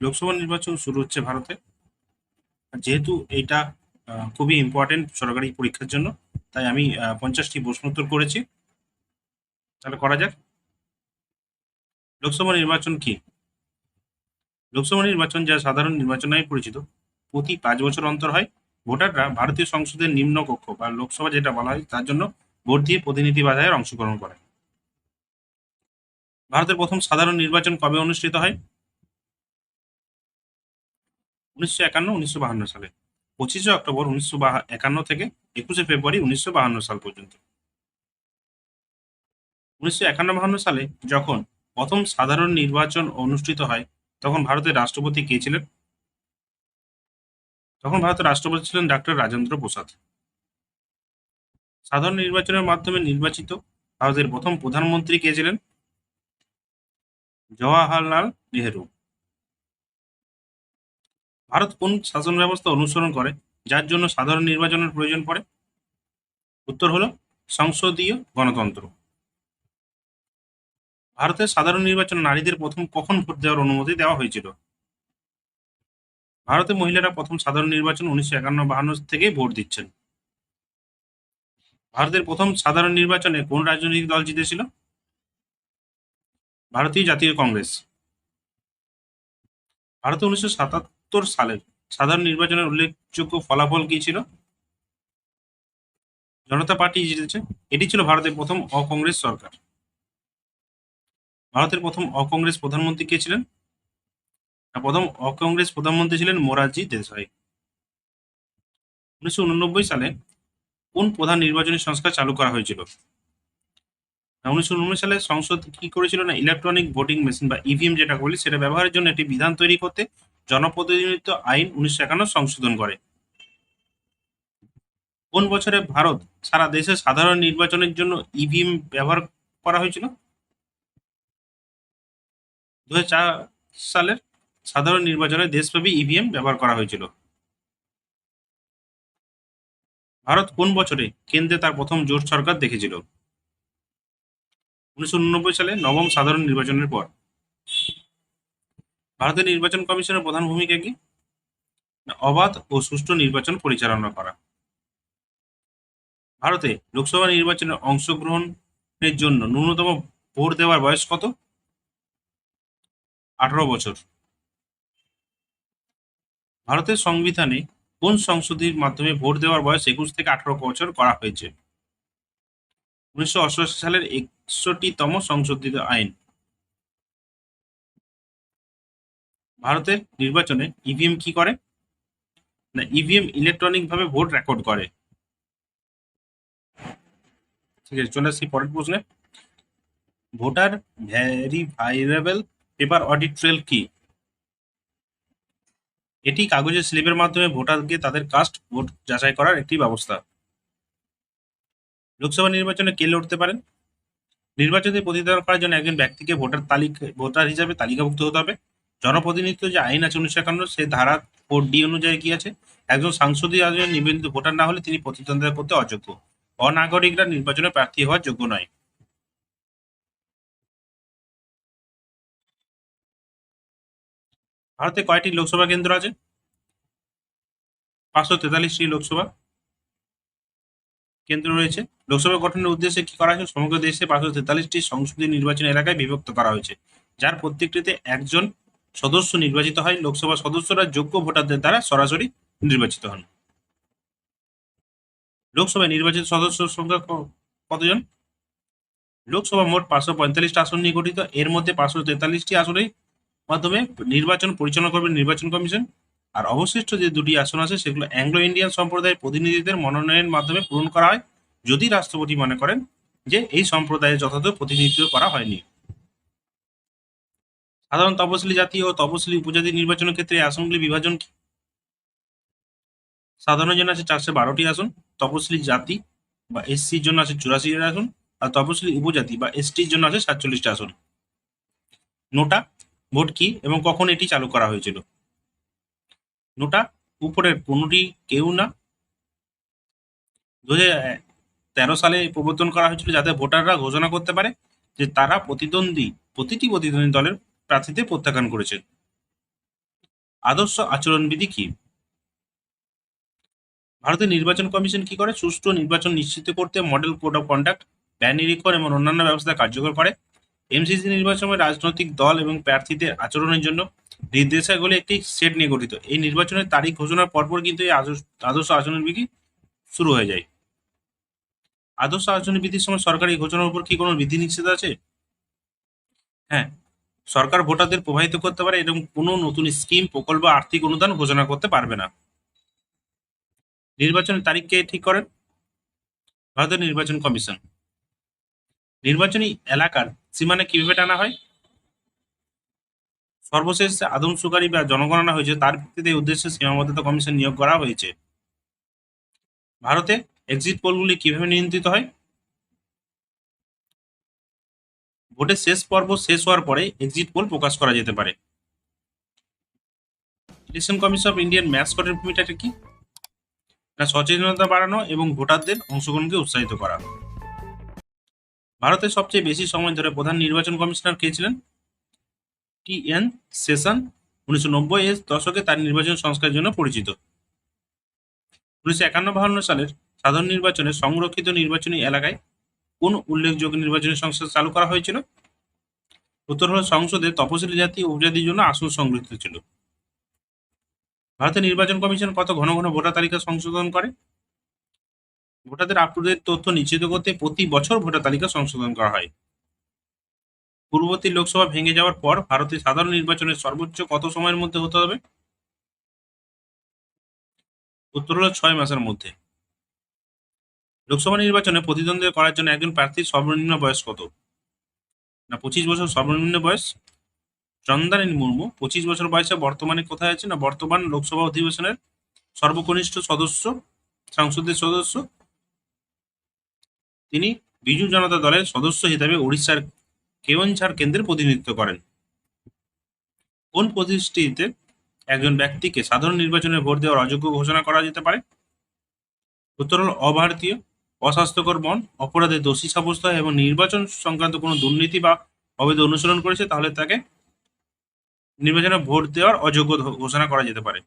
লোকসভা নির্বাচন শুরু হচ্ছে ভারতে। যেহেতু এটা খুবই ইম্পর্টেন্ট সরকারি পরীক্ষার জন্য, তাই আমি পঞ্চাশটি প্রশ্ন উত্তর করেছি। তাহলে করা যাক। লোকসভা নির্বাচন কি? লোকসভা নির্বাচন যা সাধারণ নির্বাচন নামে পরিচিত, প্রতি পাঁচ বছর অন্তর হয়। ভোটাররা ভারতীয় সংসদের নিম্ন কক্ষ বা লোকসভা যেটা বলা হয়, তার জন্য ভোট দিয়ে প্রতিনিধি বাধায় অংশগ্রহণ করে। ভারতের প্রথম সাধারণ নির্বাচন কবে অনুষ্ঠিত হয়? উনিশশো একান্ন, উনিশশো বাহান্ন সালে। পঁচিশে অক্টোবর উনিশশো একান্ন থেকে একুশে ফেব্রুয়ারি উনিশশো বাহান্ন সাল পর্যন্ত। উনিশশো একান্ন বাহান্ন সালে যখন প্রথম সাধারণ নির্বাচন অনুষ্ঠিত হয়, তখন ভারতের রাষ্ট্রপতি কে ছিলেন? তখন ভারতের রাষ্ট্রপতি ছিলেন ডাক্তার রাজেন্দ্র প্রসাদ। সাধারণ নির্বাচনের মাধ্যমে নির্বাচিত ভারতের প্রথম প্রধানমন্ত্রী কে ছিলেন? জওয়াহরলাল নেহেরু। ভারত কোন শাসন ব্যবস্থা অনুসরণ করে, যার জন্য সাধারণ নির্বাচনের প্রয়োজন পড়ে? উত্তর হলো, সংসদীয় গণতন্ত্র। ভারতের সাধারণ নির্বাচন নারীদের প্রথম কখন ভোট দেওয়ার অনুমতি দেওয়া হয়েছিল? ভারতে মহিলারা প্রথম সাধারণ নির্বাচন উনিশশো একান্ন বাহান্ন থেকে ভোট দিচ্ছেন। ভারতের প্রথম সাধারণ নির্বাচনে কোন রাজনৈতিক দল জিতেছিল? ভারতীয় জাতীয় কংগ্রেস। ভারতে উনিশশো সাতাত্তর সালের সাধারণ নির্বাচনের উল্লেখযোগ্য ফলাফল কি ছিল? জনতা পার্টি জিতেছে। এটি ছিল ভারতের প্রথম অকংগ্রেস সরকার। ভারতের প্রথম অকংগ্রেস প্রধানমন্ত্রী কে ছিলেন? প্রথম অকংগ্রেস প্রধানমন্ত্রী ছিলেন মোরারজি দেশাই। উনিশশো উননব্বই সালে কোন প্রধান নির্বাচনী সংস্কার চালু করা হয়েছিল? উনিশশো উননব্বই সালে সংসদ কি করেছিল? না, ইলেকট্রনিক ভোটিং মেশিন বা ইভিএম যেটা বলি, সেটা ব্যবহারের জন্য একটি বিধান তৈরি করতে জনপ্রতিনিধিত্ব আইন উনিশশো একান্ন সংশোধন করে। কোন বছরে ভারত সারা দেশে সাধারণ নির্বাচনের জন্য ইভিএম ব্যবহার করা হয়েছিল? দু সালের সাধারণ নির্বাচনে দেশব্যাপী ইভিএম ব্যবহার করা হয়েছিল। ভারত কোন বছরে কেন্দ্রে তার প্রথম জোট সরকার দেখেছিল? উনিশশো উননব্বই সালে নবম সাধারণ নির্বাচনের পর। ভারতের নির্বাচন কমিশনের প্রধান ভূমিকা কি? অবাধ ও সুষ্ঠু নির্বাচন পরিচালনা করা। ভারতে লোকসভা নির্বাচনে অংশগ্রহণের জন্য ন্যূনতম ভোট দেওয়ার বয়স কত? আঠারো বছর। ভারতের সংবিধানে কোন সংশোধনীর মাধ্যমে ভোট দেওয়ার বয়স একুশ থেকে আঠারো বছর করা হয়েছে? উনিশশো অষ্টআশি সালের একষট্টিতম সংশোধিত আইন। ভারতের নির্বাচনে ইভিএম কি করে? না ইভিএম ইলেকট্রনিক ভাবে ভোট রেকর্ড করে। ঠিক আছে, চলে আসছি পরের প্রশ্নে। Voter verifiable paper audit trail কি? এটি কাগজের স্লিপের মাধ্যমে ভোটারকে তাদের কাস্ট ভোট যাচাই করার একটি ব্যবস্থা। লোকসভা নির্বাচনে কে লড়তে পারেন? নির্বাচনে প্রতিদ্বন্দ্বিতা করার জন্য একজন ব্যক্তিকে ভোটার তালিকা ভোটার হিসাবে তালিকাভুক্ত হতে হবে। জনপ্রতিনিধিত্ব যে আইন আছে উনিশশো একান্ন, সেই ধারা ফোর ডি অনুযায়ী কি আছে? একজন সাংসদীয় একজন নিবন্ধিত ভোটার না হলে তিনি প্রতিদ্বন্দ্বিতা করতে অযোগ্য। অনাগরিকরা নির্বাচনে প্রার্থী হওয়ার যোগ্য নয়। ভারতে কয়টি লোকসভা কেন্দ্র আছে? পাঁচশো তেতাল্লিশটি লোকসভা কেন্দ্র রয়েছে। লোকসভা গঠনের উদ্দেশ্যে কি করা হয়েছে? সমগ্র দেশে পাঁচশো তেতাল্লিশটি সংসদীয় নির্বাচন এলাকায় বিভক্ত করা হয়েছে, যার প্রত্যেকটিতে একজন সদস্য নির্বাচিত হয়, লোকসভা সদস্যরা যোগ্য ভোটারদের দ্বারা সরাসরি নির্বাচিত হন। লোকসভায় নির্বাচিত সদস্য সংখ্যা কতজন? লোকসভা মোট পাঁচশো পঁয়তাল্লিশটি আসন নিয়ে গঠিত। এর মধ্যে পাঁচশো তেতাল্লিশটি আসনের মাধ্যমে নির্বাচন পরিচালনা করবে নির্বাচন কমিশন। আর অবশিষ্ট যে দুটি আসন আছে, সেগুলো অ্যাংলো ইন্ডিয়ান সম্প্রদায়ের প্রতিনিধিদের মনোনয়নের মাধ্যমে পূরণ করা হয়, যদি রাষ্ট্রপতি মনে করেন যে এই সম্প্রদায়ের যথাযথ প্রতিনিধিত্ব করা হয়নি। সাধারণ তপশিলি জাতি ও তপশিলি উপজাতি নির্বাচনের ক্ষেত্রে আসনগুলি বিভাজন কি? সাধারণের জন্য আছে চারশো বারোটি আসন, তপশিলি জাতি বা এসসির জন্য আছে চুরাশি আসন আর তপশিলি উপজাতি বা এসটির জন্য আছে সাতচল্লিশটা আসন। নোটা, ভোট কি এবং কখন এটি চালু করা হয়েছিল? নোটা, উপরের কোনোটি কেউ না। দু তেরো সালে প্রবর্তন করা হয়েছিল যাতে ভোটাররা ঘোষণা করতে পারে যে তারা প্রতিদ্বন্দ্বী, প্রতিটি প্রতিদ্বন্দ্বী দলের প্রার্থীদের প্রত্যাখ্যান করেছে আদর্শ আচরণবিধি কি? ভারতের নির্বাচন কমিশন কি করে? সুষ্ঠু নির্বাচন নিশ্চিত করতে মডেল কোড অফ কন্ডাক্ট ব্যয় নিরীক্ষণ এবং অন্যান্য ব্যবস্থা কার্যকর করে। এমসিসি নির্বাচনে রাজনৈতিক দল এবং প্রার্থীদের আচরণের জন্য নির্দেশাবলী একটি সেট নিয়ে গঠিত। এই নির্বাচনের তারিখ ঘোষণার পরপর কিন্তু এই আদর্শ আচরণবিধি শুরু হয়ে যায়। আদর্শ আচরণবিধির সময় সরকারি ঘোষণার উপর কি কোনো বিধিনিষেধ আছে? হ্যাঁ সরকার ভোটারদের প্রভাবিত করতে পারে এবং কোনো নতুন স্কিম, প্রকল্প, আর্থিক অনুদান ঘোষণা করতে পারবে না। নির্বাচনের তারিখ কে ঠিক করেন? ভারতের নির্বাচন কমিশন। নির্বাচনী এলাকার সীমানা কীভাবে টানা হয়? সর্বশেষ আদমশুমারি বা জনগণনা হয়েছে, তার ভিত্তিতে উদ্দেশ্যে সীমাবদ্ধতা কমিশন নিয়োগ করা হয়েছে। ভারতে এক্সিট পোলগুলি কীভাবে নিয়ন্ত্রিত হয়? ভোটের শেষ পর্ব শেষ হওয়ার পরে এক্সিট পোল প্রকাশ করা যেতে পারে। Election commission of Indian match করার ভূমিকাটা কি? না, সচেতনতা বাড়ানো এবং ভোটারদের অংশগ্রহণকে উৎসাহিত করা। ভারতের সবচেয়ে বেশি সময় ধরে প্রধান নির্বাচন কমিশনার কে ছিলেন? টি এন সেশন, উনিশশো নব্বই দশকে তার নির্বাচন সংস্কারের জন্য পরিচিত। উনিশশো একান্ন, বাহান্ন সালের সাধারণ নির্বাচনে সংরক্ষিত নির্বাচনী এলাকায় কোন উল্লেখযোগ্য নির্বাচনী সংস্থা চালু করা হয়েছিল? উত্তর হল, সংসদে তপশিলি জাতি উপজাতির জন্য আসন সংগৃহীত ছিল। ভারতের নির্বাচন কমিশন কত ঘন ঘন ভোটার তালিকা সংশোধন করে? ভোটারদের আপ টু ডেট তথ্য নিশ্চিত করতে প্রতি বছর ভোটার তালিকা সংশোধন করা হয়। পূর্ববর্তী লোকসভা ভেঙে যাওয়ার পর ভারতের সাধারণ নির্বাচনের সর্বোচ্চ কত সময়ের মধ্যে হতে হবে? উত্তর হল, ছয় মাসের মধ্যে। লোকসভা নির্বাচনে প্রতিদ্বন্দ্বিতা করার জন্য একজন প্রার্থীর সর্বনিম্ন বয়স কত? না, পঁচিশ বছর সর্বনিম্ন বয়স? চন্দানী মুর্মু, পঁচিশ বছর বয়সে বর্তমানে কোথায় আছে না বর্তমান লোকসভা অধিবেশনের সর্বকনিষ্ঠ সদস্য, সংসদের সদস্য? তিনি বিজু জনতা দলের সদস্য হিসেবে উড়িষ্যার কেওনঝাড় কেন্দ্রের প্রতিনিধিত্ব করেন। কোন প্রতিষ্ঠিতে একজন ব্যক্তিকে সাধারণ নির্বাচনে ভোট দেওয়ার অযোগ্য ঘোষণা করা যেতে পারে? উত্তর হল অভারতীয়। অস্বাস্থ্যকর বন, অপরাধে দোষী সাব্যস্ত হয় এবং নির্বাচন সংক্রান্ত কোনো দুর্নীতি বা অবৈধ অনুসরণ করেছে, তাহলে তাকে নির্বাচনে ভোট দেওয়ার অযোগ্য ঘোষণা করা যেতে পারে।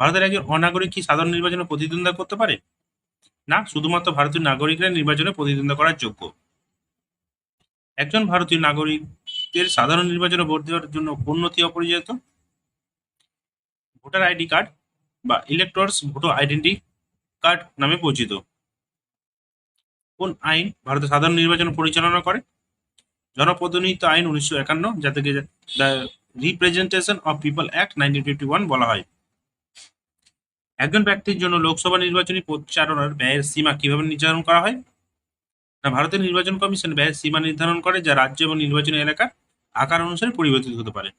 ভারতের একজন অনাগরিক কি সাধারণ নির্বাচনে প্রতিদ্বন্দ্বিতা করতে পারে? না, শুধুমাত্র ভারতীয় নাগরিকরা নির্বাচনে প্রতিদ্বন্দ্বিতা করার যোগ্য। একজন ভারতীয় নাগরিকের সাধারণ নির্বাচনে ভোট দেওয়ার জন্য কোন নথি অপরিচিত? ভোটার আইডি কার্ড বা ইলেকটর্স ভোটার আইডেন্টি কার্ড নামে পরিচিত। কোন আইন ভারতের সাধারণ নির্বাচন পরিচালনা করে? জনপ্রতিনিধিত্ব আইন উনিশশো একান্ন, যাতে representation of people act nineteen fifty one বলা হয়। একজন ব্যক্তির জন্য লোকসভা নির্বাচনী প্রচারণার ব্যয়ের সীমা কীভাবে নির্ধারণ করা হয়? না, ভারতের নির্বাচন কমিশন ব্যয়ের সীমা নির্ধারণ করে যা রাজ্য এবং নির্বাচনী এলাকার আকার অনুসারে পরিবর্তিত হতে পারে।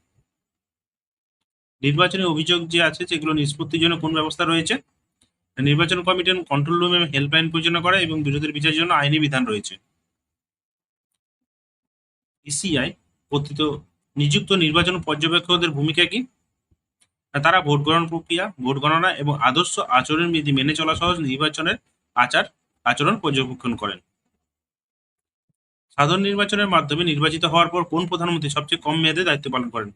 নির্বাচনী অভিযোগ যে আছে, সেগুলো নিষ্পত্তির জন্য কোন ব্যবস্থা রয়েছে? নির্বাচন কমিশন কন্ট্রোল রুম এবং হেল্পলাইন পরিচালনা করে এবং বিরোধীর বিচারের জন্য আইনি বিধান রয়েছে। ইসিআই কর্তৃত নিযুক্ত নির্বাচন পর্যবেক্ষকদের ভূমিকা কি? তারা ভোট গ্রহণ প্রক্রিয়া, ভোট গণনা এবং আদর্শ আচরণ বিধি মেনে চলা সহ নির্বাচনের আচার, আচরণ পর্যবেক্ষণ করেন। সাধারণ নির্বাচনের মাধ্যমে নির্বাচিত হওয়ার পর কোন প্রধানমন্ত্রী সবচেয়ে কম মেয়াদে দায়িত্ব পালন করেন?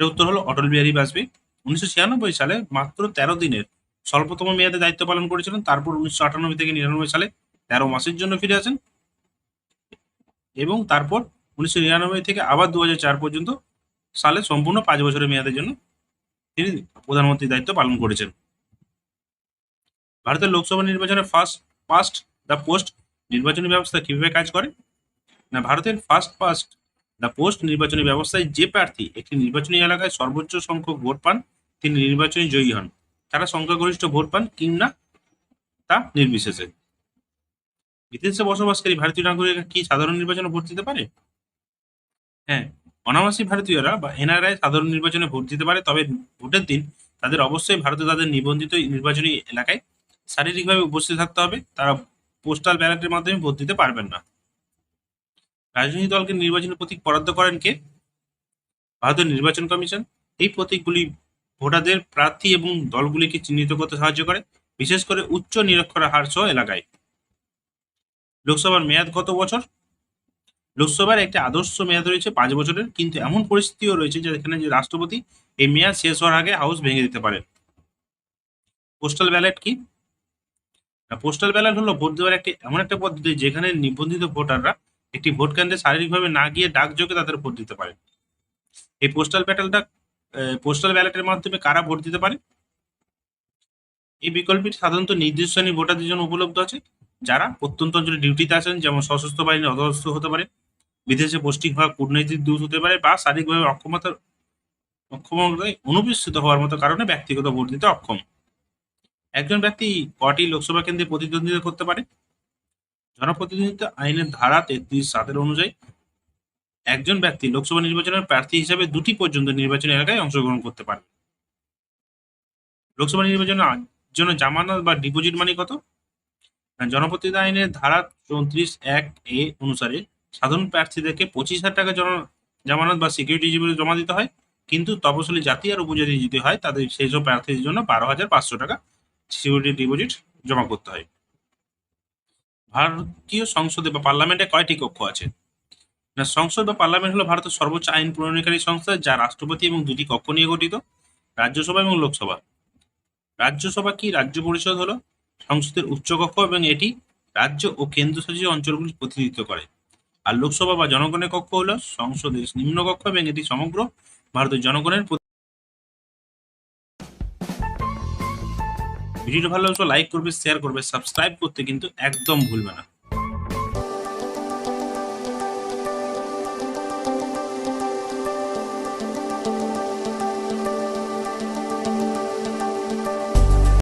এর উত্তর হলো অটল বিহারী বাজপেয়ী। উনিশশো ছিয়ানব্বই সালে মাত্র তেরো দিনের স্বল্পতম মেয়াদে দায়িত্ব পালন করেছিলেন। তারপর উনিশশো আটানব্বই থেকে নিরানব্বই সালে তেরো মাসের জন্য ফিরে আসেন। এবং তারপর উনিশশো নিরানব্বই থেকে আবার দু পর্যন্ত সালে সম্পূর্ণ পাঁচ বছরের মেয়াদের জন্য তিনি প্রধানমন্ত্রীর দায়িত্ব পালন করেছেন। ভারতের লোকসভা নির্বাচনে ফার্স্ট পাস্ট দ্য পোস্ট নির্বাচনী ব্যবস্থা কীভাবে কাজ করে? না, ভারতের ফার্স্ট পাস্ট দ্য পোস্ট নির্বাচনী ব্যবস্থায় যে প্রার্থী একটি নির্বাচনী এলাকায় সর্বোচ্চ সংখ্যক ভোট পান, তিনি নির্বাচনী জয়ী হন। তারা সংখ্যাগরিষ্ঠ ভোট পান কিংবা তা নির্বিশেষে। বিদেশে বসবাসকারী ভারতীয় নাগরিকরা কি সাধারণ নির্বাচনে ভোট দিতে পারে? হ্যাঁ অনাবাসী ভারতীয়রা বা এনআরআই সাধারণ নির্বাচনে ভোট দিতে পারে, তবে ভোটের দিন তাদের অবশ্যই ভারতে তাদের নিবন্ধিত নির্বাচনী এলাকায় শারীরিকভাবে উপস্থিত থাকতে হবে। তারা পোস্টাল ব্যালটের মাধ্যমে ভোট দিতে পারবেন না। রাজনৈতিক দলকে নির্বাচনী প্রতীক বরাদ্দ করেন কে? ভারতের নির্বাচন কমিশন। এই প্রতীকগুলি ভোটারদের প্রার্থী এবং দলগুলিকে চিহ্নিত করতে সাহায্য করে, বিশেষ করে উচ্চ নিরক্ষর হার সহ এলাকায়। লোকসভার মেয়াদ কত বছর। লোকসভার একটি আদর্শ মেয়াদ রয়েছে পাঁচ বছরের, কিন্তু এমন পরিস্থিতিও রয়েছে যেখানে যে রাষ্ট্রপতি এই মেয়াদ শেষ হওয়ার আগে হাউস ভেঙে দিতে পারেন পোস্টাল ব্যালট কি? পোস্টাল ব্যালট হলো ভোট দেওয়ার একটি এমন একটা পদ্ধতি যেখানে নিবন্ধিত ভোটাররা একটি ভোট কেন্দ্রে শারীরিকভাবে না গিয়ে ডাকযোগে তাদের ভোট দিতে পারে। এই পোস্টাল ব্যাটেলটা পোস্টাল ব্যালটের মাধ্যমে কারা ভোট দিতে পারে? এই বিকল্পটি সাধারণত নির্দিষ্ট শ্রেণির ভোটারদের জন্য উপলব্ধ আছে। যারা প্রত্যন্ত অঞ্চলে ডিউটিতে আছেন, যেমন সশস্ত্র বাহিনীর অধস্তন হতে পারে, বিদেশে পোস্টিং হওয়া কূটনৈতিক দূত হতে পারে বা শারীরিকভাবে অক্ষমতার, অক্ষমতায় অনুপস্থিত হওয়ার মতো কারণে ব্যক্তিগত ভোট দিতে অক্ষম। একজন ব্যক্তি কটি লোকসভা কেন্দ্রে প্রতিদ্বন্দ্বিতা করতে পারে? জনপ্রতিনিধিত্ব আইনের ধারা তেত্রিশ সাতের অনুযায়ী একজন ব্যক্তি লোকসভা নির্বাচনের প্রার্থী হিসাবে দুটি পর্যন্ত নির্বাচনী এলাকায় অংশগ্রহণ করতে পারে। লোকসভা নির্বাচনের জন্য জামানত বা ডিপোজিট মানি কত? না, জনপ্রতিনিধি আইনের ধারা চৌত্রিশ এক এ অনুসারে সাধারণ প্রার্থীদেরকে পঁচিশ হাজার টাকা জন জামানত বা সিকিউরিটি হিসেবে জমা দিতে হয়। কিন্তু তপশিলি জাতি আর উপজাতি যদি হয় তাদের সেই সব প্রার্থীদের জন্য বারো হাজার পাঁচশো টাকা সিকিউরিটি ডিপোজিট জমা করতে হয়। ভারতীয় সংসদে বা পার্লামেন্টে কয়টি কক্ষ আছে? না, সংসদ বা পার্লামেন্ট হলো ভারতের সর্বোচ্চ আইন প্রণয়নকারী সংস্থা, যা রাষ্ট্রপতি এবং দুটি কক্ষ নিয়ে গঠিত, রাজ্যসভা এবং লোকসভা। রাজ্যসভা কি রাজ্য পরিষদ হলো? সংসদের উচ্চকক্ষ এবং এটি রাজ্য ও কেন্দ্রশাসিত অঞ্চলগুলি প্রতিনিধিত্ব করে। আর লোকসভা বা জনগণের কক্ষ হলো সংসদের নিম্নকক্ষ এবং এটি সমগ্র ভারতের জনগণের ভিডিওটা ভালো লাগলে লাইক করবে শেয়ার করবে সাবস্ক্রাইব করতে কিন্তু একদম ভুলবে না।